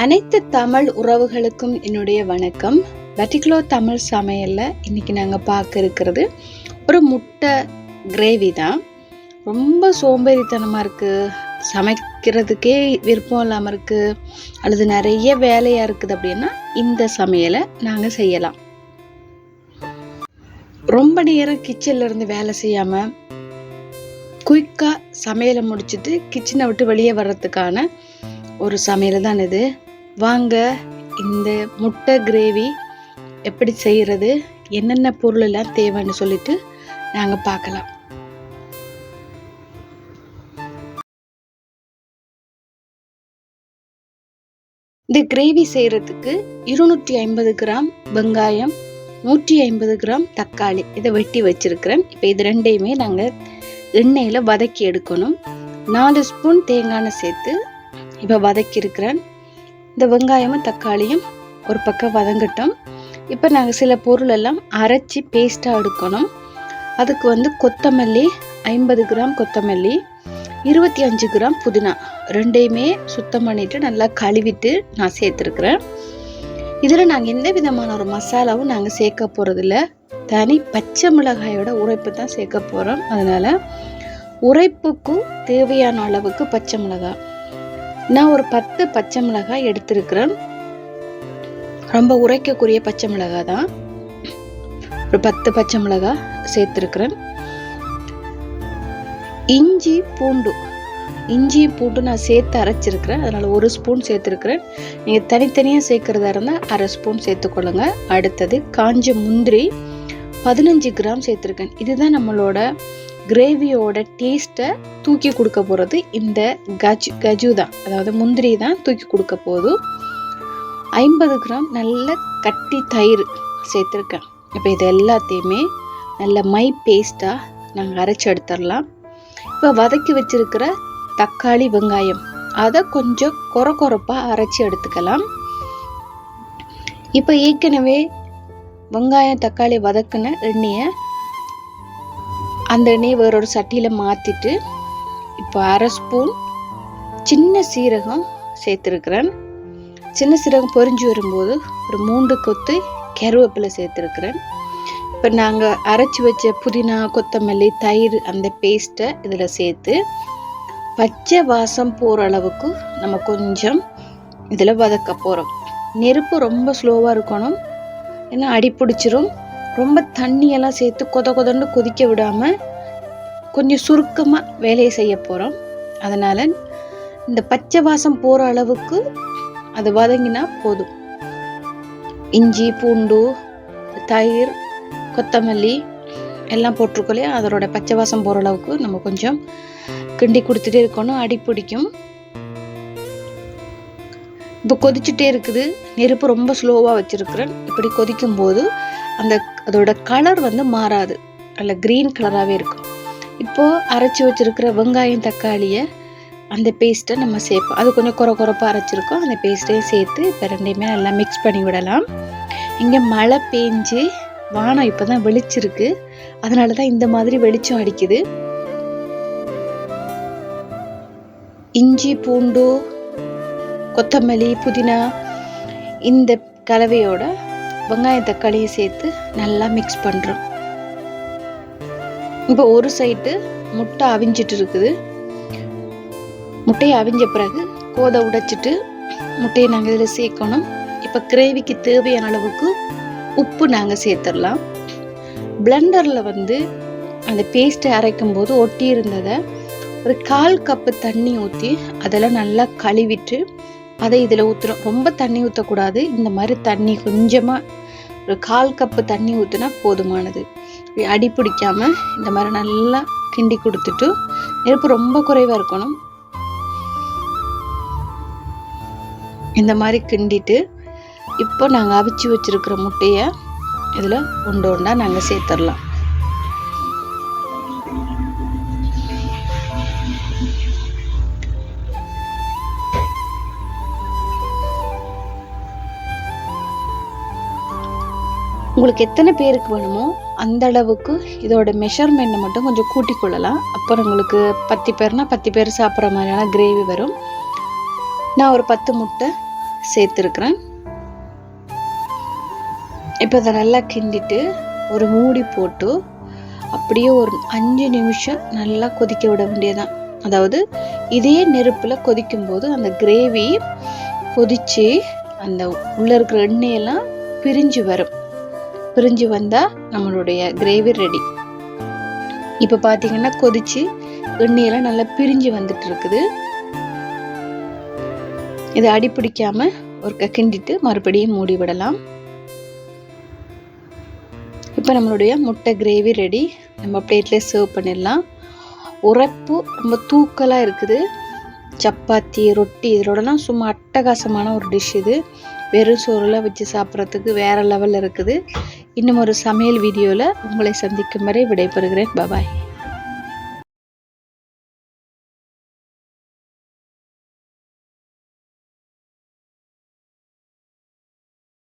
அனைத்து தமிழ் உறவுகளுக்கும் என்னுடைய வணக்கம். பர்டிகுலோ தமிழ் சமையலில் இன்றைக்கி நாங்கள் பார்க்க இருக்கிறது ஒரு முட்டை கிரேவி தான். ரொம்ப சோம்பேறித்தனமாக இருக்குது சமைக்கிறதுக்கே விருப்பம் இல்லாமல் இருக்குது அல்லது நிறைய வேலையாக இருக்குது அப்படின்னா இந்த சமையலை நாங்கள் செய்யலாம். ரொம்ப நேரம் கிச்சனில் இருந்து வேலை செய்யாமல் குயிக்காக சமையலை முடிச்சுட்டு கிச்சனை விட்டு வெளியே வர்றதுக்கான ஒரு சமையல் தான் இது. வாங்க இந்த முட்டை கிரேவி எப்படி செய்கிறது என்னென்ன பொருள் எல்லாம் தேவைன்னு சொல்லிட்டு நாங்கள் பார்க்கலாம். இந்த கிரேவி செய்கிறதுக்கு இருநூற்றி ஐம்பது கிராம் வெங்காயம் நூற்றி ஐம்பது கிராம் தக்காளி. இதை வெட்டி வச்சிருக்கிறேன். இப்போ இது ரெண்டையுமே நாங்கள் எண்ணெயில் வதக்கி எடுக்கணும். நாலு ஸ்பூன் தேங்காய் எண்ணெய் சேர்த்து இப்போ வதக்கியிருக்கிறேன். இந்த வெங்காயமும் தக்காளியும் ஒரு பக்கம் வதங்கட்டும். இப்போ நாங்கள் சில பொருள் எல்லாம் அரைச்சி பேஸ்ட்டாக எடுக்கணும். அதுக்கு வந்து கொத்தமல்லி ஐம்பது கிராம் கொத்தமல்லி இருபத்தி அஞ்சு கிராம் புதினா ரெண்டையுமே சுத்தம் பண்ணிவிட்டு நல்லா கழுவிட்டு நான் சேர்த்துருக்குறேன். இதில் நாங்கள் எந்த விதமான ஒரு மசாலாவும் நாங்கள் சேர்க்க போகிறதில்ல தனி பச்சை மிளகாயோட உரைப்பு தான் சேர்க்க போகிறோம் அதனால் உரைப்புக்கும் தேவையான அளவுக்கு பச்சை மிளகாய். நான் ஒரு பத்து பச்சை மிளகாய் எடுத்திருக்கிறேன். ரொம்ப உரைக்கக்கூடிய பச்சை மிளகாய் தான். ஒரு பத்து பச்சை மிளகாய் சேர்த்துருக்கிறேன். இஞ்சி பூண்டு. இஞ்சி பூண்டு நான் சேர்த்து அரைச்சிருக்கிறேன். அதனால் ஒரு ஸ்பூன் சேர்த்துருக்கிறேன். நீங்கள் தனித்தனியாக சேர்க்குறதா இருந்தால் அரை ஸ்பூன் சேர்த்துக்கொள்ளுங்க. அடுத்தது காஞ்ச முந்திரி பதினஞ்சு கிராம் சேர்த்துருக்கேன். இதுதான் நம்மளோட கிரேவியோட டேஸ்ட்டை தூக்கி கொடுக்க போகிறது இந்த கஜ் கஜு தான். அதாவது முந்திரி தான் தூக்கி கொடுக்க போதும் ஐம்பது கிராம் நல்ல கட்டி தயிர் சேர்த்துருக்கேன். இப்போ இது எல்லாத்தையுமே நல்ல மை பேஸ்ட்டாக நாங்கள் அரைச்சி எடுத்துடலாம். இப்போ வதக்கி வச்சுருக்கிற தக்காளி வெங்காயம் அதை கொஞ்சம் கொர கொரப்பாக அரைச்சி எடுத்துக்கலாம். இப்போ ஏற்கனவே வெங்காயம் தக்காளி வதக்குன எண்ணெயை அந்த எண்ணெயை வேறொரு சட்டியில் மாற்றிட்டு இப்போ அரை ஸ்பூன் சின்ன சீரகம் சேர்த்துருக்குறேன். சின்ன சீரகம் பொரிஞ்சு வரும்போது ஒரு மூன்று கொத்து கருவேப்பிலை சேர்த்துருக்குறேன். இப்போ நாங்கள் அரைச்சி வச்ச புதினா கொத்தமல்லி தயிர் அந்த பேஸ்ட்டை இதில் சேர்த்து பச்சை வாசம் போகிற அளவுக்கு நம்ம கொஞ்சம் இதில் வதக்க போகிறோம் நெருப்பு ரொம்ப ஸ்லோவாக இருக்கணும். ஏன்னா அடி பிடிச்சிரும் ரொம்ப தண்ணியெல்லாம் சேர்த்து கொத கொதன்னு கொதிக்க விடாமல் கொஞ்சம் சுருக்கமாக வேலையை செய்ய போகிறோம் அதனால் இந்த பச்சை வாசம் போகிற அளவுக்கு அது வதங்கினா போதும். இஞ்சி பூண்டு தயிர் கொத்தமல்லி எல்லாம் போட்டிருக்கோலையே அதோட பச்சை வாசம் போகிற அளவுக்கு நம்ம கொஞ்சம் கிண்டி கொடுத்துட்டே இருக்கணும். அடி பிடிக்கும். இப்போ கொதிச்சுட்டே இருக்குது. நெருப்பு ரொம்ப ஸ்லோவாக வச்சுருக்குறேன். இப்படி கொதிக்கும் போது அந்த அதோட கலர் வந்து மாறாது. நல்ல க்ரீன் கலராகவே இருக்கும். இப்போது அரைச்சி வச்சுருக்கிற வெங்காயம் தக்காளியை அந்த பேஸ்ட்டை நம்ம சேர்ப்போம். அது கொஞ்சம் குறை குறைப்பாக அரைச்சிருக்கோம். அந்த பேஸ்ட்டையும் சேர்த்து இப்போ ரெண்டையுமே நல்லா மிக்ஸ் பண்ணி விடலாம். இங்கே மழை பேஞ்சு வானம் இப்போ தான் வெளிச்சிருக்கு. அதனால தான் இந்த மாதிரி வெளிச்சம் அடிக்குது. இஞ்சி பூண்டு கொத்தமல்லி புதினா இந்த கலவையோட வெங்காயம் தக்காளியை சேர்த்து நல்லா மிக்ஸ் பண்ணுறோம் இப்போ ஒரு சைடு முட்டை அவிஞ்சிட்டு இருக்குது. முட்டையை அவிஞ்ச பிறகு கோதை உடைச்சிட்டு முட்டையை நாங்கள் இதில் சேர்க்கணும். இப்போ கிரேவிக்கு தேவையான அளவுக்கு உப்பு நாங்கள் சேர்த்துடலாம். பிளெண்டரில் வந்து அந்த பேஸ்ட்டை அரைக்கும் போது ஒட்டி இருந்ததை ஒரு கால் கப்பு தண்ணி ஊற்றி அதெல்லாம் நல்லா கழுவிட்டு அதை இதில் ஊற்றுறோம் ரொம்ப தண்ணி ஊற்றக்கூடாது இந்த மாதிரி தண்ணி கொஞ்சமாக ஒரு கால் கப்பு தண்ணி ஊற்றினா போதுமானது. அடி பிடிக்காமல் இந்த மாதிரி நல்லா கிண்டி கொடுத்துட்டு நெருப்பு ரொம்ப குறைவாக இருக்கணும். இந்த மாதிரி கிண்டிட்டு இப்போ நாங்கள் அவிச்சு வச்சுருக்கிற முட்டையை இதில் உண்டு உண்டாக நாங்கள் சேர்த்துடலாம். உங்களுக்கு எத்தனை பேருக்கு வேணுமோ அந்த அளவுக்கு இதோட மெஷர்மெண்ட்டை மட்டும் கொஞ்சம் கூட்டி கொள்ளலாம். அப்புறம் உங்களுக்கு பத்து பேர்னா பத்து பேர் சாப்பிட்ற மாதிரியான கிரேவி வரும். நான் ஒரு பத்து முட்டை சேர்த்துருக்குறேன். இப்போ இதை நல்லா கிண்டிட்டு ஒரு மூடி போட்டு அப்படியே ஒரு அஞ்சு நிமிஷம் நல்லா கொதிக்க விட வேண்டியதான் அதாவது இதே நெருப்பில் கொதிக்கும்போது அந்த கிரேவி கொதித்து அந்த உள்ளே இருக்கிற எண்ணெயெல்லாம் பிரிஞ்சு வரும். பிரிஞ்சு வந்தால் நம்மளுடைய கிரேவி ரெடி இப்போ பார்த்தீங்கன்னா கொதிச்சு எண்ணெயெல்லாம் நல்லா பிரிஞ்சு வந்துட்டு இருக்குது. இதை அடி பிடிக்காம ஒரு கிண்டிட்டு மறுபடியும் மூடி விடலாம். இப்போ நம்மளுடைய முட்டை கிரேவி ரெடி நம்ம பிளேட்லேயே சர்வ் பண்ணிடலாம். உரைப்பு ரொம்ப தூக்கலாக இருக்குது. சப்பாத்தி ரொட்டி இதோடலாம் சும்மா அட்டகாசமான ஒரு டிஷ் இது. வெறும் சோறுலாம் வச்சு சாப்பிட்றதுக்கு வேறு லெவலில் இருக்குது. இன்னும் ஒரு சமையல் வீடியோவில் உங்களை சந்திக்கும் வரை விடைபெறுகிறேன். பபாய்